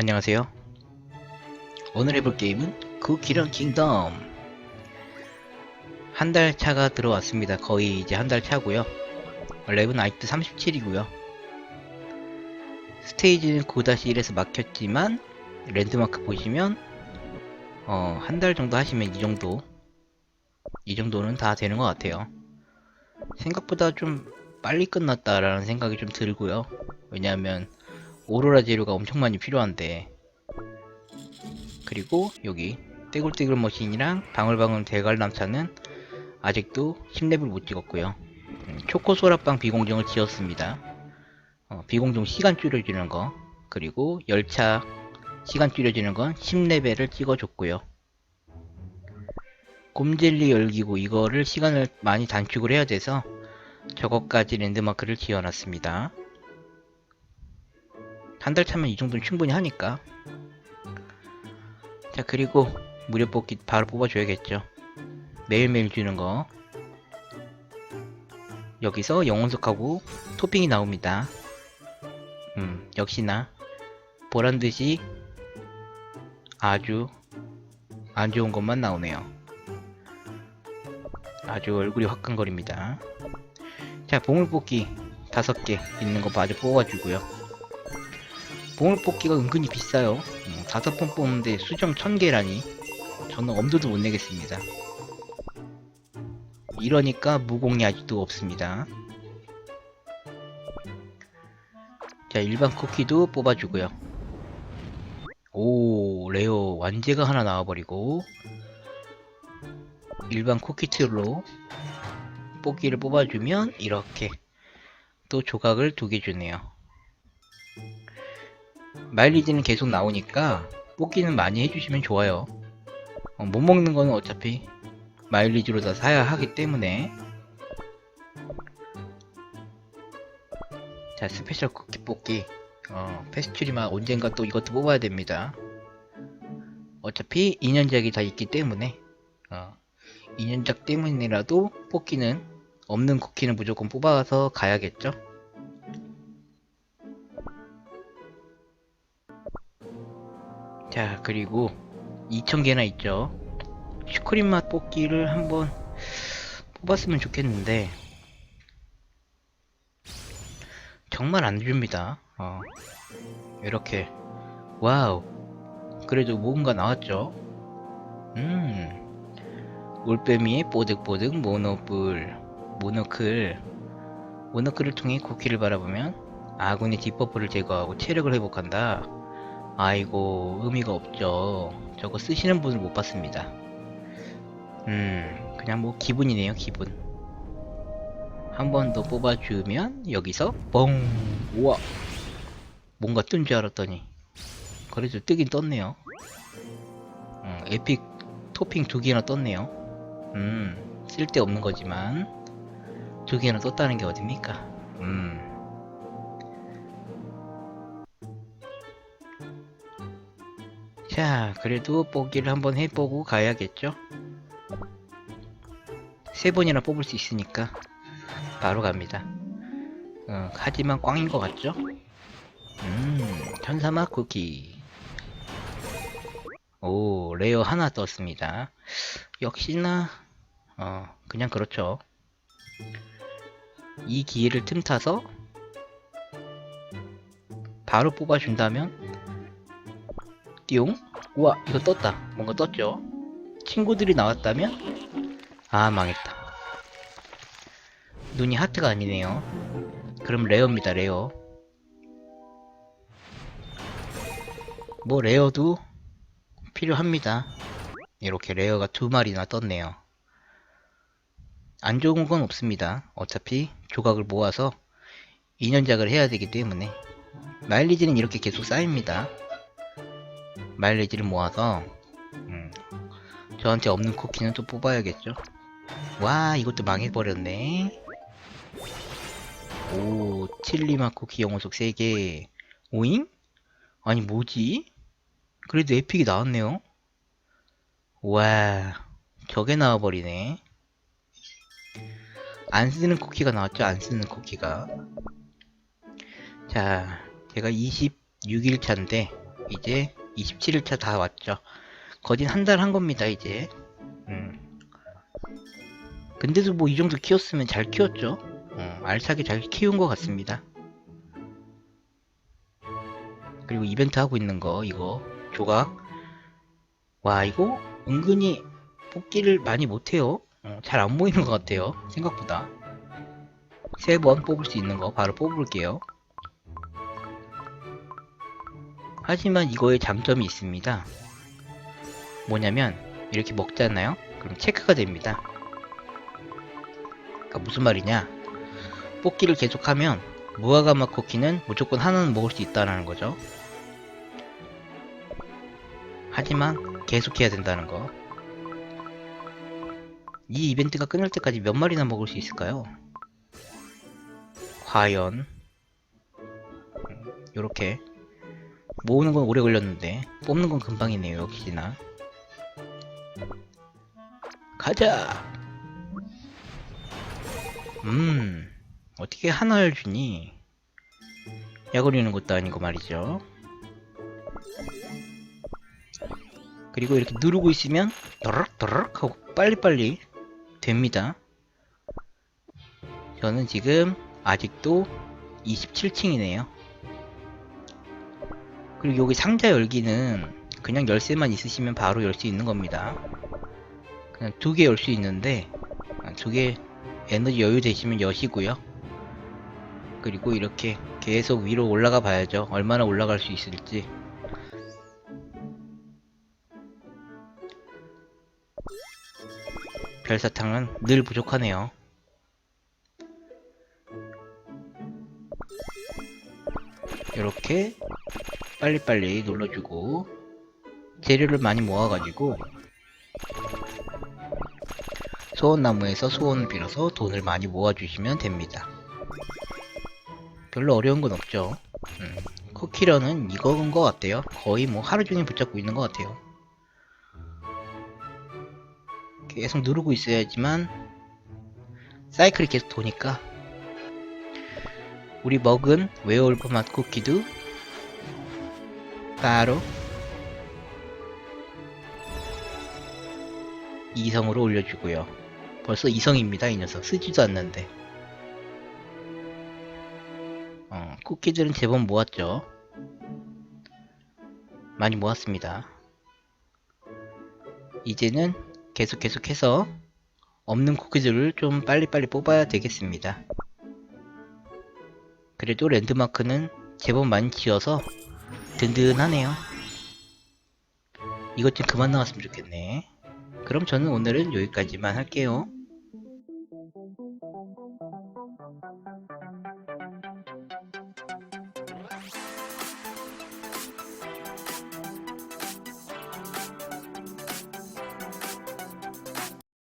안녕하세요. 오늘 해볼 게임은 쿠키런 킹덤. 한 달 차가 들어왔습니다. 거의 이제 한 달 차고요. 랩은 아직도 37이고요. 스테이지는 9-1에서 막혔지만 랜드마크 보시면 어, 한 달 정도 하시면 이 정도 이 정도는 다 되는 것 같아요. 생각보다 좀 빨리 끝났다라는 생각이 좀 들고요. 왜냐하면 오로라 재료가 엄청 많이 필요한데. 그리고 여기 떼굴떼굴 머신이랑 방울방울 대관람차는 아직도 10레벨 못 찍었고요. 음, 초코소라빵 비공정을 지었습니다. 어, 비공정 시간 줄여주는 거. 그리고 열차 시간 줄여주는 건 10레벨을 찍어줬고요. 곰젤리 열기구 이거를 시간을 많이 단축을 해야 돼서 저것까지 랜드마크를 지어놨습니다 한 달 차면 이 정도는 충분히 하니까. 자 그리고 무료 뽑기 바로 뽑아줘야겠죠. 매일매일 주는 거. 여기서 영혼석하고 토핑이 나옵니다. 음 역시나. 보란듯이 아주 안 좋은 것만 나오네요. 아주 얼굴이 화끈거립니다. 자 보물뽑기 다섯 개 있는 거 마저 뽑아주고요 보물 뽑기가 은근히 비싸요. 음, 다섯 번 뽑는데 수정 천 개라니. 저는 엄두도 못 내겠습니다. 이러니까 무공이 아직도 없습니다. 자, 일반 쿠키도 뽑아주고요. 오, 레어 완제가 하나 나와버리고 일반 쿠키 툴로 뽑기를 뽑아주면 이렇게 또 조각을 두 개 주네요. 마일리지는 계속 나오니까 뽑기는 많이 해주시면 좋아요. 어, 못 먹는 거는 어차피 마일리지로 다 사야 하기 때문에 자 스페셜 쿠키 뽑기 어, 페스츄리만 언젠가 또 이것도 뽑아야 됩니다. 어차피 2년작이 다 있기 때문에 어, 2년작 때문이라도 뽑기는 없는 쿠키는 무조건 뽑아서 가야겠죠. 자 그리고 2000개나 있죠. 슈크림 맛 뽑기를 한번 뽑았으면 좋겠는데. 정말 안 줍니다. 어, 이렇게. 와우. 그래도 뭔가 나왔죠? 음. 올빼미의 뽀득뽀득 모노뿔 모노클. 모노클을 통해 쿠키를 바라보면 아군의 뒷버프를 제거하고 체력을 회복한다 아이고 의미가 없죠. 저거 쓰시는 분을 못 봤습니다. 음 그냥 뭐 기분이네요 기분. 한 번 더 뽑아주면 여기서 뻥 우와. 뭔가 뜬 줄 알았더니. 그래도 뜨긴 떴네요. 음, 에픽 토핑 두 개나 떴네요. 음 쓸데없는 거지만 두 개나 떴다는 게 어딥니까? 음 자, 그래도 뽑기를 한번 해보고 가야겠죠? 세 번이나 뽑을 수 있으니까 바로 갑니다. 어, 하지만 꽝인 것 같죠? 음, 천사막 쿠키. 오, 레어 하나 떴습니다. 역시나, 어, 그냥 그렇죠. 이 기회를 틈타서 바로 뽑아준다면 띠용 우와 이거 떴다. 뭔가 떴죠? 친구들이 나왔다면? 아 망했다. 눈이 하트가 아니네요. 그럼 레어입니다 레어. 뭐 레어도 필요합니다. 이렇게 레어가 두 마리나 떴네요. 안 좋은 건 없습니다. 어차피 조각을 모아서 2년작을 해야 되기 때문에. 마일리지는 이렇게 계속 쌓입니다 마일리지를 모아서 음, 저한테 없는 쿠키는 또 뽑아야겠죠? 와 이것도 망해버렸네. 오 칠리맛 쿠키 영혼속 3개. 오잉? 아니 뭐지? 그래도 에픽이 나왔네요. 와 저게 나와버리네. 안 쓰는 쿠키가 나왔죠? 안 쓰는 쿠키가. 자 제가 26일차인데 이제 27일차 다 왔죠. 거진 한 달 한 겁니다, 이제. 음. 근데도 뭐 이 정도 키웠으면 잘 키웠죠. 어, 알차게 잘 키운 것 같습니다. 그리고 이벤트 하고 있는 거, 이거, 조각. 와, 이거 은근히 뽑기를 많이 못해요. 어, 잘안 보이는 것 같아요. 생각보다. 세 번 뽑을 수 있는 거 바로 뽑을게요. 하지만 이거에 장점이 있습니다. 뭐냐면 이렇게 먹잖아요. 그럼 체크가 됩니다. 그러니까 무슨 말이냐? 뽑기를 계속하면 무화과맛 쿠키는 무조건 하나는 먹을 수 있다는 거죠. 하지만 계속해야 된다는 거. 이 이벤트가 끝날 때까지 몇 마리나 먹을 수 있을까요? 과연 요렇게 모으는 건 오래 걸렸는데 뽑는 건 금방이네요 역시나. 가자! 음 어떻게 하나를 주니? 약 올리는 것도 아니고 말이죠. 그리고 이렇게 누르고 있으면 더럭 더럭 하고 빨리빨리 됩니다. 저는 지금 아직도 27층이네요 그리고 여기 상자 열기는 그냥 열쇠만 있으시면 바로 열 수 있는 겁니다. 그냥 두 개 열 수 있는데 두 개 에너지 여유 되시면 여시고요. 그리고 이렇게 계속 위로 올라가 봐야죠. 얼마나 올라갈 수 있을지. 별사탕은 늘 부족하네요. 이렇게 빨리빨리 눌러주고 재료를 많이 모아가지고 소원나무에서 소원을 빌어서 돈을 많이 모아주시면 됩니다. 별로 어려운 건 없죠. 음, 쿠키런은 이거인 것 같아요. 거의 뭐 하루 종일 붙잡고 있는 것 같아요. 계속 누르고 있어야지만 사이클이 계속 도니까 우리 먹은 웨어울프 맛 쿠키도 바로 이성으로 올려주고요. 벌써 이성입니다, 이 녀석. 쓰지도 않는데. 어, 쿠키들은 제법 모았죠. 많이 모았습니다. 이제는 계속 계속해서 없는 쿠키들을 좀 빨리빨리 뽑아야 되겠습니다. 그래도 랜드마크는 제법 많이 지어서 든든하네요. 이것 좀 그만 나왔으면 좋겠네. 그럼 저는 오늘은 여기까지만 할게요.